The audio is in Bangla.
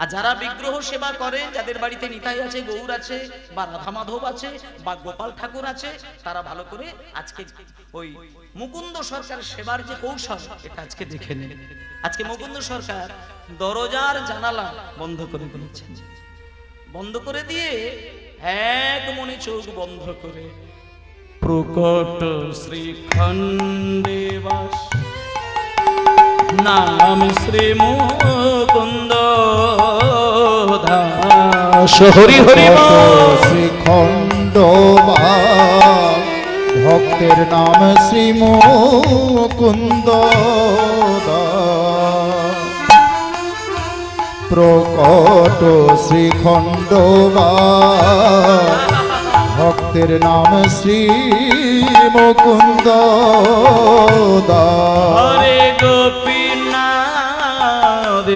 আর যারা বিগ্রহ সেবা যাদের বাড়িতে নিতাই আছে, গৌর আছে, বা রাধা মাধব আছে, বা গোপাল ঠাকুর আছে, তারা ভালো করে আজকে ওই মুকুন্দ সরকার সেবার যে কৌশল, এটা আজকে দেখে আজকে মুকুন্দ সরকার দরজার জানালা বন্ধ করে দিয়েছেন। বন্ধ করে দিয়ে এক মনে চোখ বন্ধ করে, প্রকট শ্রীখণ্ডে বাস নাম শ্রী মুকুন্দ দাস। হরি হরি বল। শ্রীখণ্ড ভক্তের নাম শ্রী মুকুন্দ প্রকট শ্রীখণ্ড ভক্তের নাম শ্রী মুকুন্দ গোপ